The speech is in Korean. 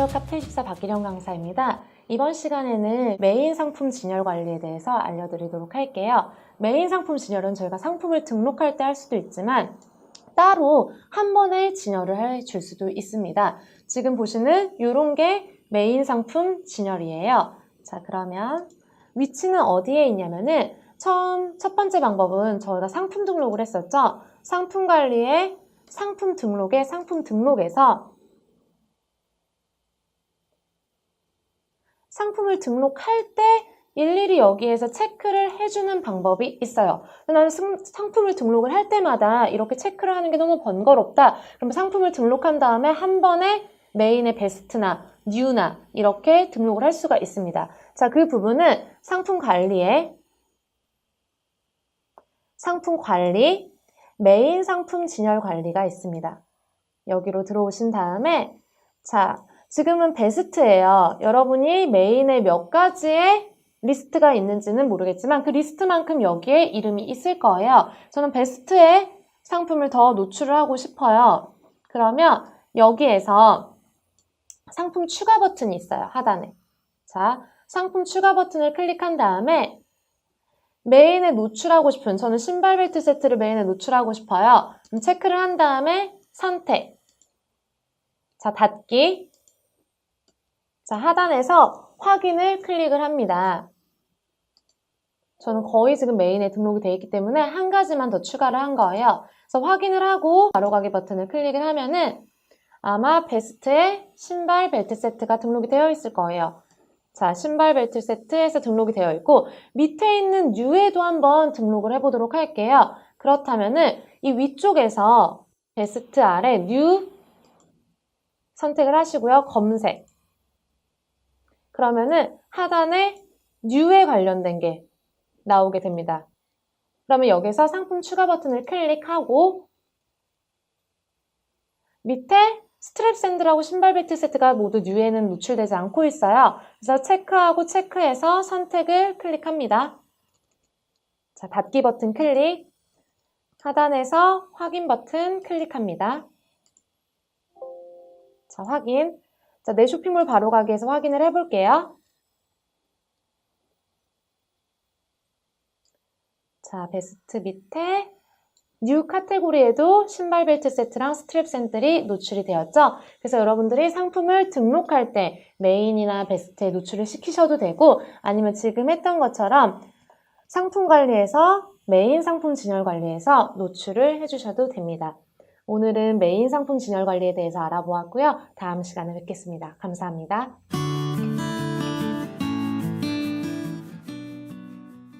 안녕하세요. 카페24 박기령 강사입니다. 이번 시간에는 메인 상품 진열 관리에 대해서 알려드리도록 할게요. 메인 상품 진열은 저희가 상품을 등록할 때 할 수도 있지만 따로 한 번에 진열을 해 줄 수도 있습니다. 지금 보시는 이런 게 메인 상품 진열이에요. 자, 그러면 위치는 어디에 있냐면은 처음 첫 번째 방법은 저희가 상품 등록을 했었죠. 상품 관리에 상품 등록에 상품 등록에서 상품을 등록할 때 일일이 여기에서 체크를 해주는 방법이 있어요. 나는 승- 상품을 등록을 할 때마다 이렇게 체크를 하는 게 너무 번거롭다. 그럼 상품을 등록한 다음에 한 번에 메인의 베스트나 뉴나 이렇게 등록을 할 수가 있습니다. 자, 그 부분은 상품 관리에 상품 관리, 메인 상품 진열 관리가 있습니다. 여기로 들어오신 다음에 자, 지금은 베스트예요. 여러분이 메인에 몇 가지의 리스트가 있는지는 모르겠지만 그 리스트만큼 여기에 이름이 있을 거예요. 저는 베스트에 상품을 더 노출을 하고 싶어요. 그러면 여기에서 상품 추가 버튼이 있어요. 하단에. 자, 상품 추가 버튼을 클릭한 다음에 메인에 노출하고 싶은 저는 신발 벨트 세트를 메인에 노출하고 싶어요. 그럼 체크를 한 다음에 선택. 자, 닫기. 자, 하단에서 확인을 클릭을 합니다. 저는 거의 지금 메인에 등록이 되어 있기 때문에 한 가지만 더 추가를 한 거예요. 그래서 확인을 하고 바로가기 버튼을 클릭을 하면은 아마 베스트에 신발 벨트 세트가 등록이 되어 있을 거예요. 자, 신발 벨트 세트에서 등록이 되어 있고 밑에 있는 뉴에도 한번 등록을 해보도록 할게요. 그렇다면은 이 위쪽에서 베스트 아래 뉴 선택을 하시고요. 검색. 그러면은 하단에 뉴에 관련된 게 나오게 됩니다. 그러면 여기서 상품 추가 버튼을 클릭하고 밑에 스트랩 샌들하고 신발 벨트 세트가 모두 뉴에는 노출되지 않고 있어요. 그래서 체크하고 체크해서 선택을 클릭합니다. 자, 닫기 버튼 클릭. 하단에서 확인 버튼 클릭합니다. 자, 확인. 자, 내 쇼핑몰 바로 가기에서 확인을 해볼게요. 자, 베스트 밑에 뉴 카테고리에도 신발 벨트 세트랑 스트랩 샌들이 노출이 되었죠. 그래서 여러분들이 상품을 등록할 때 메인이나 베스트에 노출을 시키셔도 되고 아니면 지금 했던 것처럼 상품 관리에서 메인 상품 진열 관리에서 노출을 해주셔도 됩니다. 오늘은 메인 상품 진열 관리에 대해서 알아보았고요. 다음 시간에 뵙겠습니다. 감사합니다.